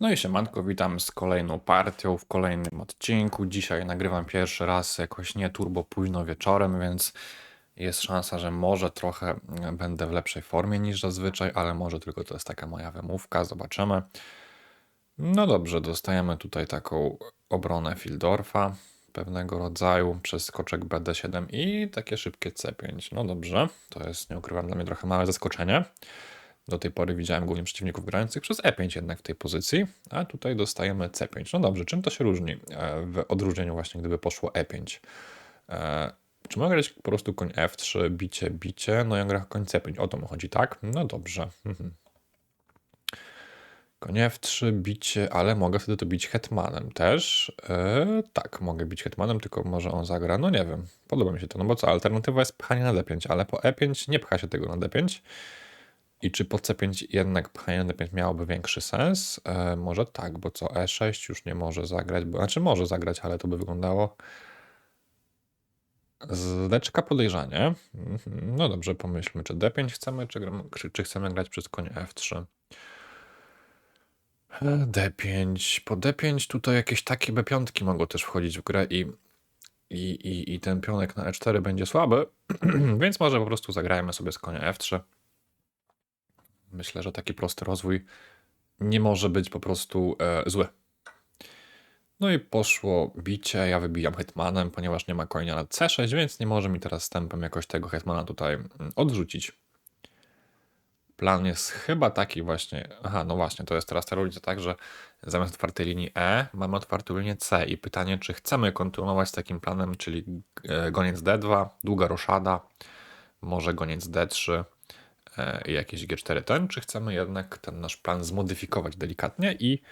No i siemanko, witam z kolejną partią w kolejnym odcinku. Dzisiaj nagrywam pierwszy raz jakoś nie turbo późno wieczorem, więc jest szansa, że może trochę będę w lepszej formie niż zazwyczaj, ale może tylko to jest taka moja wymówka, zobaczymy. No dobrze, dostajemy tutaj taką obronę Fildorfa pewnego rodzaju przez skoczek BD7 i takie szybkie C5. No dobrze, to jest, nie ukrywam, dla mnie trochę małe zaskoczenie. Do tej pory widziałem głównie przeciwników grających przez E5 jednak w tej pozycji, a tutaj dostajemy C5. No dobrze, czym to się różni e, w odróżnieniu właśnie, gdyby poszło E5? E, czy mogę grać po prostu koń F3, bicie, bicie, no ja gra koń C5, o to mi chodzi, tak? No dobrze. Mhm. Koń F3, bicie, ale mogę wtedy to bić hetmanem też. E, tak, mogę bić hetmanem, tylko może on zagra, no nie wiem, podoba mi się to, no bo co, alternatywa jest pchanie na D5, ale po E5 nie pcha się tego na D5, i czy po C5 jednak pchanie na D5 miałoby większy sens? E, może tak, bo co E6 już nie może zagrać, bo, znaczy może zagrać, ale to by wyglądało zdeczka podejrzanie. Mhm, no dobrze, pomyślmy, czy D5 chcemy, czy, czy, chcemy grać przez koń F3. E, D5. Po D5 tutaj jakieś takie B5 mogą też wchodzić w grę i, i, i, i ten pionek na E4 będzie słaby, więc może po prostu zagrajmy sobie z konia F3. Myślę, że taki prosty rozwój nie może być po prostu e, zły. No i poszło bicie, ja wybijam hetmanem, ponieważ nie ma konia na c6, więc nie może mi teraz stępem jakoś tego hetmana tutaj mm, odrzucić. Plan jest chyba taki właśnie, aha, no właśnie, to jest teraz ta różnica tak, że zamiast otwartej linii E mamy otwartą linię C i pytanie, czy chcemy kontynuować z takim planem, czyli e, goniec D2, długa roszada, może goniec D3, E, jakieś G4 ten, czy chcemy jednak ten nasz plan zmodyfikować delikatnie i,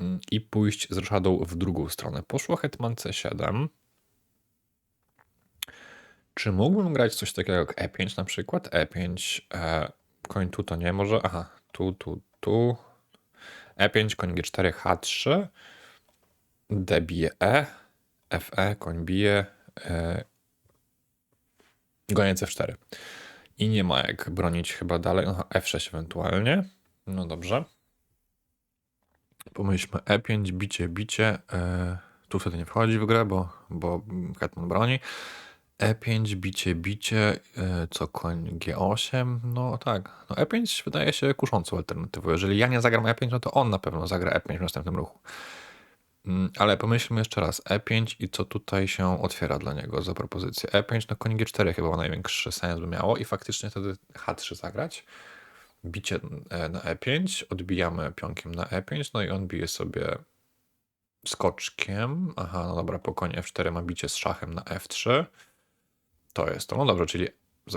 mm, i pójść z roszadą w drugą stronę. Poszło hetman C7. Czy mógłbym grać coś takiego jak E5 na przykład? E5, e, koń tu to nie może. Aha, tu, tu, tu. E5, koń G4, H3. D bije E. FE, koń bije. E, goniec F4. I nie ma jak bronić chyba dalej. Aha, F6 ewentualnie. No dobrze. Pomyślmy E5, bicie, bicie. E, tu wtedy nie wchodzi w grę, bo, bo hetman broni. E5, bicie, bicie, e, co koń G8, no tak, no E5 wydaje się kuszącą alternatywą. Jeżeli ja nie zagram E5, no to on na pewno zagra E5 w następnym ruchu. Mm, ale pomyślmy jeszcze raz, E5 i co tutaj się otwiera dla niego za propozycję. E5 no koń G4 chyba największy sens by miało i faktycznie wtedy H3 zagrać. Bicie e, na E5, odbijamy pionkiem na E5, no i on bije sobie skoczkiem. Aha, no dobra, po konie F4 ma bicie z szachem na F3. To jest to. No dobrze, czyli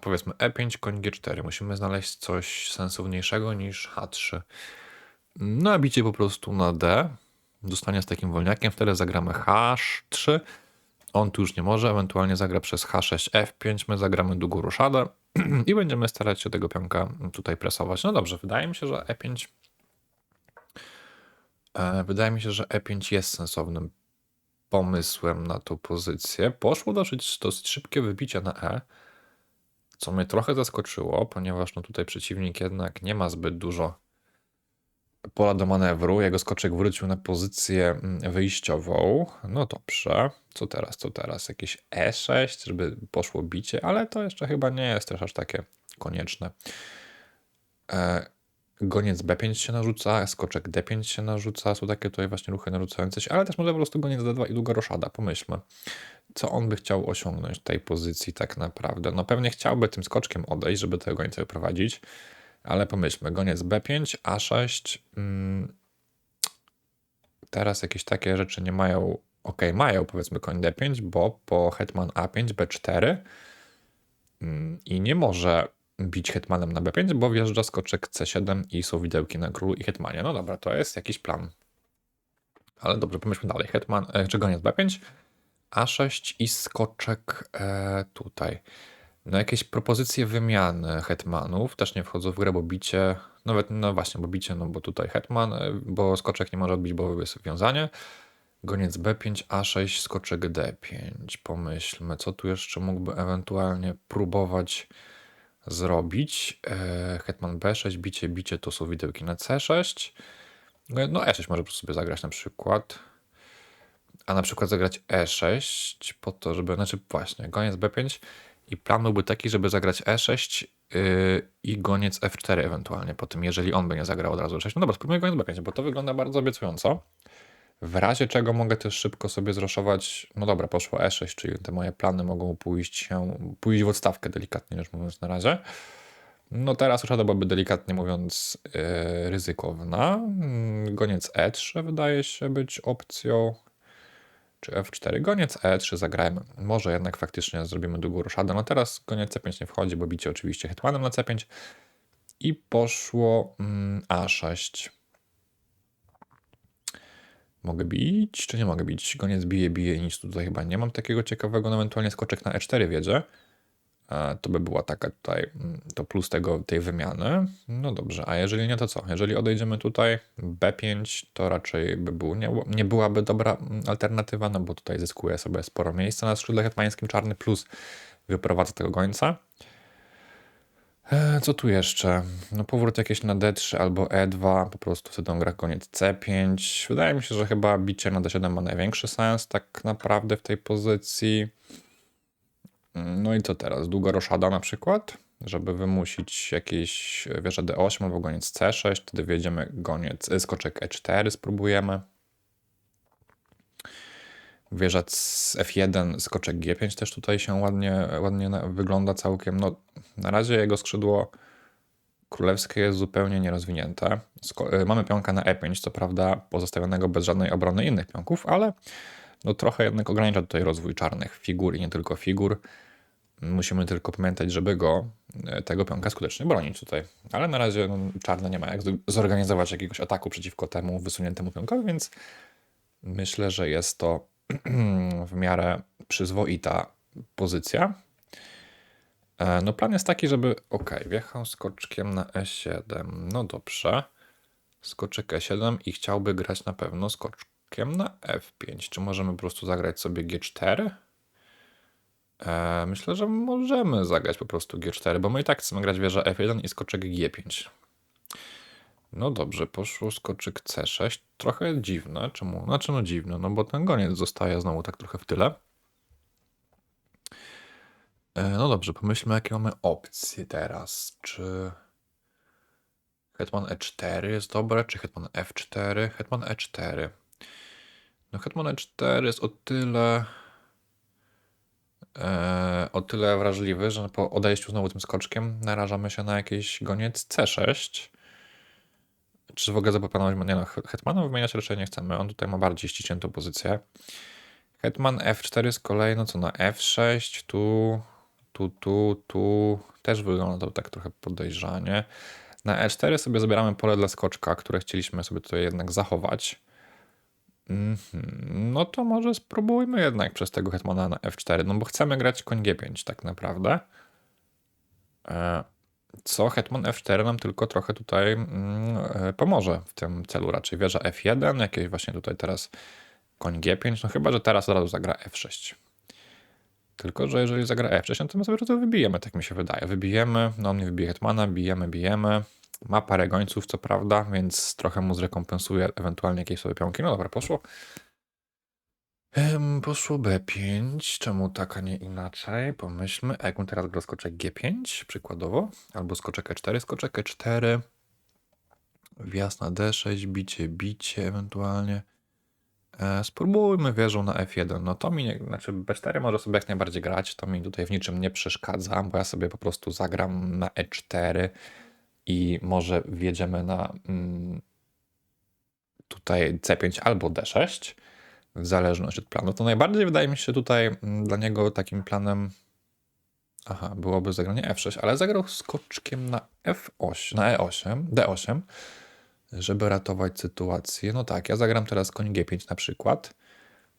powiedzmy E5, koń G4. Musimy znaleźć coś sensowniejszego niż H3. No a bicie po prostu na D dostanie z takim wolniakiem, wtedy zagramy H3, on tu już nie może, ewentualnie zagra przez H6, F5, my zagramy długą ruszadę i będziemy starać się tego pionka tutaj presować. No dobrze, wydaje mi się, że E5 e, wydaje mi się, że E5 jest sensownym pomysłem na tą pozycję. Poszło dosyć, dosyć szybkie wybicie na E, co mnie trochę zaskoczyło, ponieważ no tutaj przeciwnik jednak nie ma zbyt dużo pola do manewru. Jego skoczek wrócił na pozycję mm, wyjściową. No dobrze. Co teraz? Co teraz? Jakieś E6, żeby poszło bicie, ale to jeszcze chyba nie jest też aż takie konieczne. E, goniec B5 się narzuca, skoczek D5 się narzuca. Są takie tutaj właśnie ruchy narzucające się, ale też może po prostu goniec D2 i długa roszada. Pomyślmy, co on by chciał osiągnąć w tej pozycji tak naprawdę. No pewnie chciałby tym skoczkiem odejść, żeby tego gońca wyprowadzić. Ale pomyślmy, goniec B5, A6. Mm, teraz jakieś takie rzeczy nie mają. Ok, mają powiedzmy koń D5, bo po hetman A5, B4 mm, i nie może bić hetmanem na B5, bo wjeżdża skoczek C7 i są widełki na królu i hetmanie. No dobra, to jest jakiś plan. Ale dobrze, pomyślmy dalej. Hetman, e, czy goniec B5, A6 i skoczek e, tutaj. No jakieś propozycje wymiany hetmanów też nie wchodzą w grę, bo bicie, nawet no właśnie, bo bicie, no bo tutaj hetman, e, bo skoczek nie może odbić, bo jest wiązanie. Goniec B5, A6, skoczek D5. Pomyślmy, co tu jeszcze mógłby ewentualnie próbować zrobić. E, hetman B6, bicie, bicie to są widełki na C6. No E6 może po prostu sobie zagrać na przykład. A na przykład zagrać E6 po to, żeby, znaczy właśnie, goniec B5 i plan byłby taki, żeby zagrać E6 yy, i goniec F4 ewentualnie po tym, jeżeli on by nie zagrał od razu E6. No dobra, spróbujmy goniec B5, bo to wygląda bardzo obiecująco. W razie czego mogę też szybko sobie zraszować, no dobra, poszło E6, czyli te moje plany mogą pójść się, pójść w odstawkę delikatnie rzecz mówiąc na razie. No teraz ruszada byłaby delikatnie mówiąc yy, ryzykowna. Mm, Goniec E3 wydaje się być opcją. Czy F4. Goniec E3 zagrajmy. Może jednak faktycznie zrobimy długą ruszadę. No teraz goniec C5 nie wchodzi, bo bicie oczywiście hetmanem na C5. I poszło mm, A6. Mogę bić, czy nie mogę bić? Goniec bije, bije nic tutaj chyba nie mam takiego ciekawego. No ewentualnie skoczek na E4 wiedzie. E, To by była taka tutaj, mm, to plus tego, tej wymiany. No dobrze, a jeżeli nie, to co? Jeżeli odejdziemy tutaj B5, to raczej by był, nie, nie byłaby dobra mm, alternatywa, no bo tutaj zyskuje sobie sporo miejsca na skrzydle hetmańskim czarny, plus wyprowadza tego gońca. E, Co tu jeszcze? No powrót jakieś na D3 albo E2, po prostu wtedy gra koniec C5. Wydaje mi się, że chyba bicie na D7 ma największy sens tak naprawdę w tej pozycji. No i co teraz? Długa roszada na przykład, żeby wymusić jakieś wieża D8 albo goniec C6, wtedy wjedziemy goniec, y, skoczek E4 spróbujemy. Wieża z F1, skoczek G5 też tutaj się ładnie, ładnie wygląda całkiem. No, na razie jego skrzydło królewskie jest zupełnie nierozwinięte. Sko- y, mamy pionka na E5, co prawda pozostawionego bez żadnej obrony innych pionków, ale no trochę jednak ogranicza tutaj rozwój czarnych figur i nie tylko figur. Musimy tylko pamiętać, żeby go, e, tego pionka skutecznie bronić tutaj. Ale na razie no, czarne nie ma jak zorganizować jakiegoś ataku przeciwko temu wysuniętemu pionkowi, więc myślę, że jest to w miarę przyzwoita pozycja. E, No plan jest taki, żeby, ok, wjechał skoczkiem na E7, no dobrze. Skoczek E7 i chciałby grać na pewno skoczkiem na F5. Czy możemy po prostu zagrać sobie G4? E, myślę, że możemy zagrać po prostu G4, bo my i tak chcemy grać wieża F1 i skoczek G5. No dobrze, poszło skoczyk C6. Trochę dziwne. Czemu? Znaczy no dziwne, no bo ten goniec zostaje znowu tak trochę w tyle. E, No dobrze, pomyślmy jakie mamy opcje teraz. Czy hetman E4 jest dobre, czy hetman F4? Hetman E4. No hetman E4 jest o tyle e, o tyle wrażliwy, że po odejściu znowu tym skoczkiem narażamy się na jakiś goniec C6. Czy w ogóle zaproponować? Nie no, he- hetmana wymieniać raczej nie chcemy. On tutaj ma bardziej ściśniętą pozycję. Hetman F4 z kolei, no co na F6, tu, tu, tu, tu też wygląda to tak trochę podejrzanie. Na E4 sobie zabieramy pole dla skoczka, które chcieliśmy sobie tutaj jednak zachować. Mhm, No to może spróbujmy jednak przez tego hetmana na F4, no bo chcemy grać koń G5 tak naprawdę. E, Co hetman F4 nam tylko trochę tutaj mm, e, pomoże w tym celu raczej. Wieża F1, jakieś właśnie tutaj teraz koń G5, no chyba, że teraz od razu zagra F6. Tylko, że jeżeli zagra F6, no to my sobie to wybijemy, tak mi się wydaje. Wybijemy, no on nie wybije hetmana, bijemy, bijemy. Ma parę gońców, co prawda, więc trochę mu zrekompensuje ewentualnie jakieś sobie pionki. No dobra, poszło. Em, poszło B5. Czemu tak, a nie inaczej? Pomyślmy. A jakbym teraz grał skoczek G5 przykładowo, albo skoczek E4, skoczek E4, wjazd na D6, bicie, bicie ewentualnie. E, spróbujmy wieżą na F1. No to mi nie, znaczy B4 może sobie jak najbardziej grać, to mi tutaj w niczym nie przeszkadza, bo ja sobie po prostu zagram na E4 i może wjedziemy na mm, tutaj C5 albo D6, w zależności od planu. To najbardziej wydaje mi się tutaj mm, dla niego takim planem aha, byłoby zagranie F6, ale zagrał skoczkiem na F8, na E8, D8, żeby ratować sytuację. No tak, ja zagram teraz koń G5 na przykład.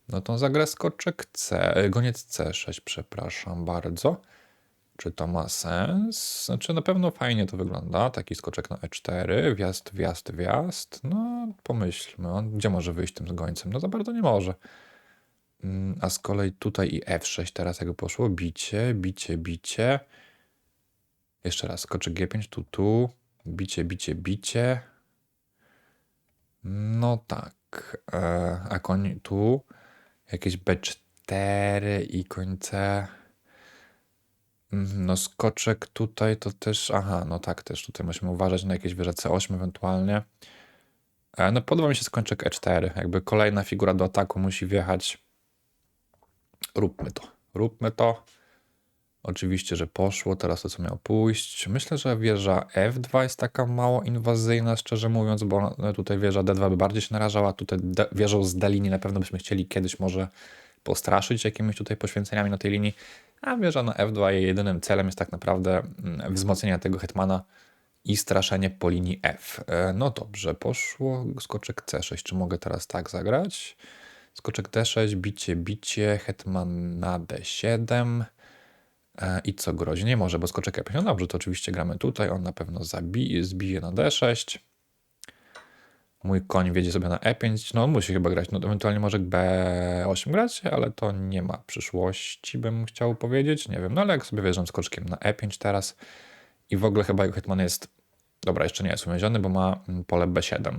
No to zagrę skoczek C, goniec C6, przepraszam bardzo. Czy to ma sens? Znaczy na pewno fajnie to wygląda, taki skoczek na E4, wjazd, wjazd, wjazd. No pomyślmy, on gdzie może wyjść tym z gońcem? No za bardzo nie może. Mm, A z kolei tutaj i F6 teraz jakby poszło, bicie, bicie, bicie. Jeszcze raz, skoczek G5, tu, tu, bicie, bicie, bicie. No tak. E, a koń tu jakieś B4 i koń C. No skoczek tutaj to też, aha, no tak, też tutaj musimy uważać na jakieś wieże C8 ewentualnie. E, No podoba mi się skończek E4, jakby kolejna figura do ataku musi wjechać. Róbmy to, róbmy to. Oczywiście, że poszło, teraz to co miało pójść. Myślę, że wieża F2 jest taka mało inwazyjna, szczerze mówiąc, bo no, tutaj wieża D2 by bardziej się narażała. Tutaj wieżą z D linii na pewno byśmy chcieli kiedyś może postraszyć jakimiś tutaj poświęceniami na tej linii. A wieża na F2 jej jedynym celem jest tak naprawdę mm, wzmocnienie tego hetmana i straszenie po linii F. E, No dobrze, poszło skoczek C6. Czy mogę teraz tak zagrać? Skoczek D6, bicie, bicie, hetman na D7. E, I co grozi? Nie może, bo skoczek E5. No dobrze, to oczywiście gramy tutaj. On na pewno zabije, zbije na D6. Mój koń wiedzie sobie na E5. No musi chyba grać. No ewentualnie może B8 grać, ale to nie ma przyszłości, bym chciał powiedzieć. Nie wiem, no ale jak sobie wjeżdżam skoczkiem na E5 teraz i w ogóle chyba jego hetman jest... Dobra, jeszcze nie jest uwięziony, bo ma mm, pole B7.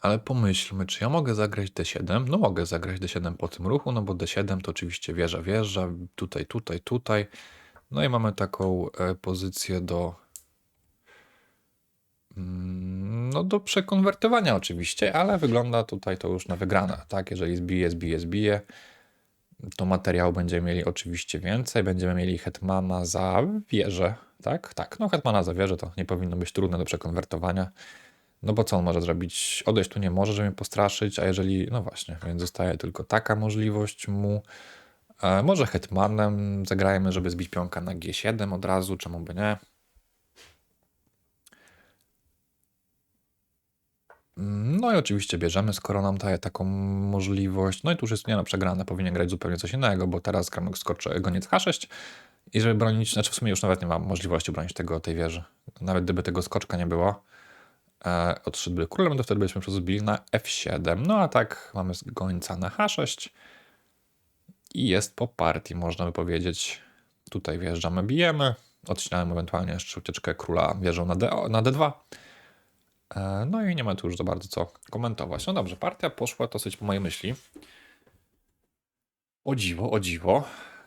Ale pomyślmy, czy ja mogę zagrać D7? No mogę zagrać D7 po tym ruchu, no bo D7 to oczywiście wieża, wieża, tutaj, tutaj, tutaj. No i mamy taką e, pozycję do no do przekonwertowania oczywiście, ale wygląda tutaj to już na wygrane, tak? Jeżeli zbije, zbije, zbije, to materiału będziemy mieli oczywiście więcej, będziemy mieli hetmana za wieżę, tak? Tak, no hetmana za wieżę to nie powinno być trudne do przekonwertowania. No bo co on może zrobić? Odejść tu nie może, żeby mnie postraszyć, a jeżeli, no właśnie, więc zostaje tylko taka możliwość mu. E, może hetmanem zagrajmy, żeby zbić pionka na G7 od razu, czemu by nie? No i oczywiście bierzemy, skoro nam daje taką możliwość. No i tu już jest nie no, przegrane, powinien grać zupełnie coś innego, bo teraz gram skoczy goniec H6 i żeby bronić, znaczy w sumie już nawet nie mam możliwości bronić tego tej wieży. Nawet gdyby tego skoczka nie było, e, odszedłby królem, to wtedy byśmy po prostu zbili na F7. No a tak mamy gońca na H6 i jest po partii, można by powiedzieć. Tutaj wjeżdżamy, bijemy, odcinamy ewentualnie jeszcze ucieczkę króla wieżą na, D, na D2. E, No i nie ma tu już za bardzo co komentować. No dobrze, partia poszła dosyć po mojej myśli. O dziwo, o dziwo,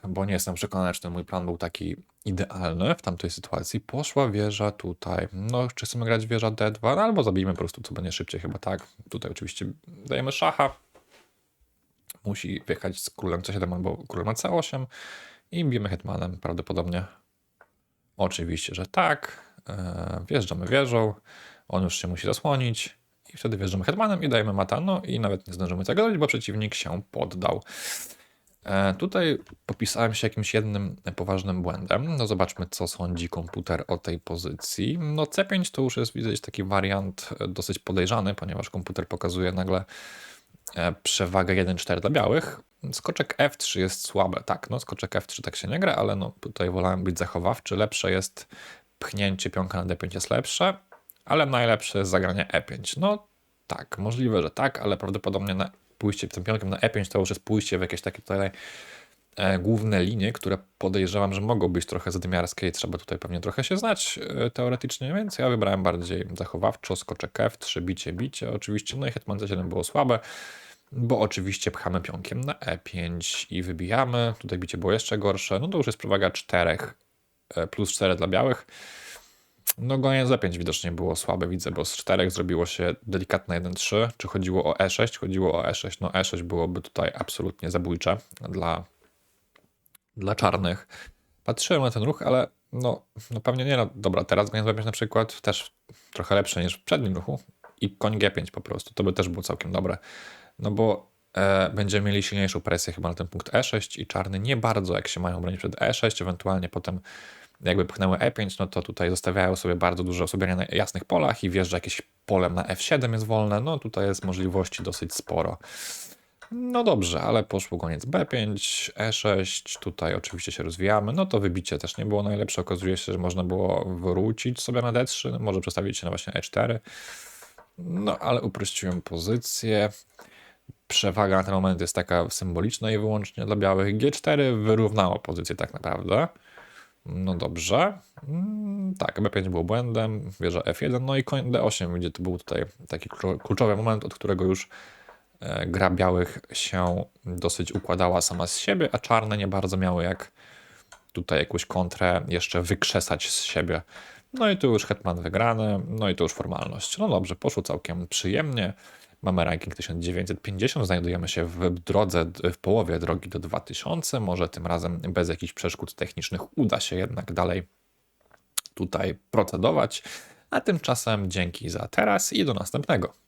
bo nie jestem przekonany, czy ten mój plan był taki idealny w tamtej sytuacji. Poszła wieża tutaj. No, czy chcemy grać wieża D2, no, albo zabijmy po prostu, co będzie szybciej chyba tak. Tutaj oczywiście dajemy szacha. Musi wjechać z królem C7 albo królem C8 i bijemy hetmanem prawdopodobnie. Oczywiście, że tak. E, Wjeżdżamy wieżą. On już się musi zasłonić. I wtedy wjeżdżamy hetmanem i dajemy mata. No i nawet nie zdążymy tego zrobić, bo przeciwnik się poddał. E, Tutaj popisałem się jakimś jednym poważnym błędem. No zobaczmy, co sądzi komputer o tej pozycji. No C5 to już jest widać taki wariant dosyć podejrzany, ponieważ komputer pokazuje nagle e, przewagę 1-4 dla białych. Skoczek F3 jest słabe, tak, no skoczek F3 tak się nie gra, ale no tutaj wolałem być zachowawczy. Lepsze jest pchnięcie pionka na D5 jest lepsze, ale najlepsze jest zagranie E5. No tak, możliwe, że tak, ale prawdopodobnie na pójście tym pionkiem na E5 to już jest pójście w jakieś takie tutaj e, główne linie, które podejrzewam, że mogą być trochę zadymiarskie i trzeba tutaj pewnie trochę się znać e, teoretycznie, więc ja wybrałem bardziej zachowawczo, skoczek F3, bicie, bicie oczywiście, no i hetman C7 było słabe, bo oczywiście pchamy pionkiem na E5 i wybijamy, tutaj bicie było jeszcze gorsze, no to już jest przewaga 4 e, plus 4 dla białych, no goniec Z5 widocznie było słabe, widzę, bo z 4 zrobiło się delikatne 1-3. Czy chodziło o E6? Chodziło o E6. No E6 byłoby tutaj absolutnie zabójcze dla, dla czarnych. Patrzyłem na ten ruch, ale no, no pewnie nie. No dobra, teraz goniec B5 na przykład też trochę lepsze niż w przednim ruchu. I koń G5 po prostu. To by też było całkiem dobre. No bo e, będziemy mieli silniejszą presję chyba na ten punkt E6 i czarny nie bardzo jak się mają bronić przed E6, ewentualnie potem jakby pchnęły E5, no to tutaj zostawiają sobie bardzo dużo osłabiania na jasnych polach i wjeżdża jakieś polem na F7 jest wolne, no tutaj jest możliwości dosyć sporo. No dobrze, ale poszło goniec B5, E6, tutaj oczywiście się rozwijamy, no to wybicie też nie było najlepsze, okazuje się, że można było wrócić sobie na D3, może przestawić się na właśnie E4, no ale uprościłem pozycję. Przewaga na ten moment jest taka symboliczna i wyłącznie dla białych. G4 wyrównało pozycję tak naprawdę No dobrze. Mm, Tak, B5 było błędem, wieża F1, no i koń D8, gdzie to był tutaj taki kluczo- kluczowy moment, od którego już e, gra białych się dosyć układała sama z siebie, a czarne nie bardzo miały jak tutaj jakąś kontrę jeszcze wykrzesać z siebie. No i tu już hetman wygrany, no i to już formalność. No dobrze, poszło całkiem przyjemnie. Mamy ranking 1950, znajdujemy się w drodze, w połowie drogi do 2000. Może tym razem bez jakichś przeszkód technicznych uda się jednak dalej tutaj procedować. A tymczasem dzięki za teraz i do następnego.